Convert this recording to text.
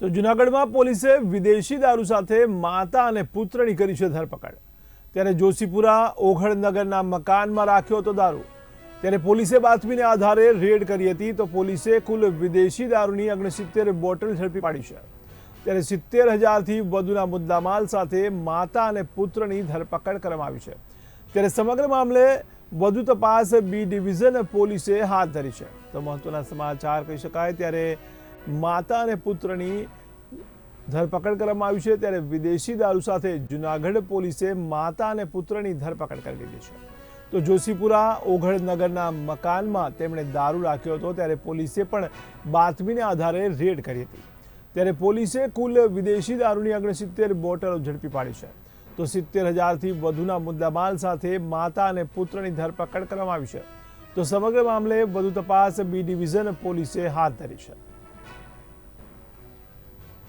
તો જુનાગઢમાં પોલીસે વિદેશી દારૂ સાથે માતા અને પુત્રની કરી છે ધરપકડ ત્યારે જોશીપુરા ઓઘડનગરના મકાનમાં રાખ્યો હતો દારૂ. ત્યારે પોલીસે બાતમીને આધારે રેડ કરી હતી તો પોલીસે કુલ વિદેશી દારૂની ઓગણસિત્તેર બોટલ ઝડપી પાડી છે. ત્યારે સિત્તેર હજારથી વધુના મુદ્દામાલ સાથે માતા અને પુત્રની ધરપકડ કરવામાં આવી છે. ત્યારે સમગ્ર મામલે વધુ તપાસ બી ડિવિઝન પોલીસે હાથ ધરી છે. તો મહત્વના સમાચાર કહી શકાય ત્યારે માતા અને પુત્રની ધરપકડ કરવામાં આવી છે. ત્યારે વિદેશી દારૂ સાથે જુનાગઢ પોલીસે માતા અને પુત્રની ધરપકડ કરી લીધી છે. તો જોશીપુરા ઓઘડનગરના મકાનમાં તેમણે દારૂ રાખ્યો હતો. ત્યારે પોલીસે પણ બાતમીને આધારે રેડ કરી હતી. ત્યારે પોલીસે કુલ વિદેશી દારૂની ઓગણસિત્તેર બોટલો ઝડપી પાડી છે. તો સિત્તેર હજારથી વધુના મુદ્દામાલ સાથે માતા અને પુત્રની ધરપકડ કરવામાં આવી છે. તો સમગ્ર મામલે વધુ તપાસ બી ડિવિઝન પોલીસે હાથ ધરી છે.